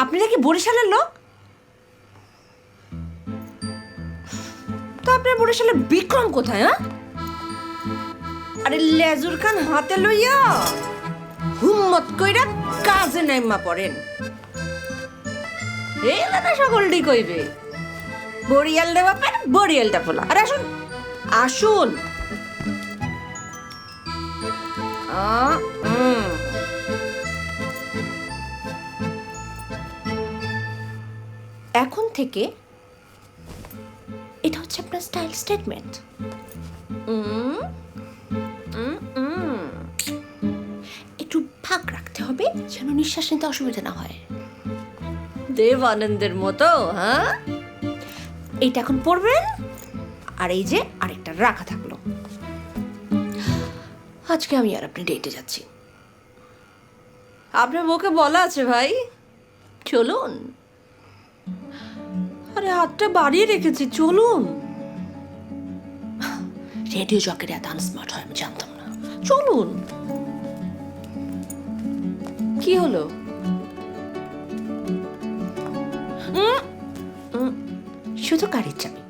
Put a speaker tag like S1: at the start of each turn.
S1: আপনি নাকি বরিশালের লোক? তো আপনার বরিশালের বিক্রম কোথায় হ্যাঁ? আরে লেজুর খান হাতে লইয়া হুম্মত কইরা কাজে নাইমা পড়েন। এই না সকলটি কইবে। বরিয়াল দেওয়া পার বরিয়ালটা ফোলা আরে আসুন আসুন। আ, এখন থেকে এটা হচ্ছে আপনার স্টাইল স্টেটমেন্ট একটু ফাঁক রাখতে হবে যেন নিঃশ্বাস নিতে অসুবিধা না হয়। দেব আনন্দের মতো হ্যাঁ? এইটা এখন পড়বেন আর এই যে আরেকটা রাখা থাকল। আজকে আমি আর আপনি ডেটে যাচ্ছি। আপনার মুখে বলা আছে ভাই। চলুন। আরে হাতটা বাড়িয়ে রেখেছি, চলুন। রেডিও জকের এত আনস্মার্ট হয়, আমি জানতাম না। চলুন। কি হলো? শুধু গাড়ির চাবি।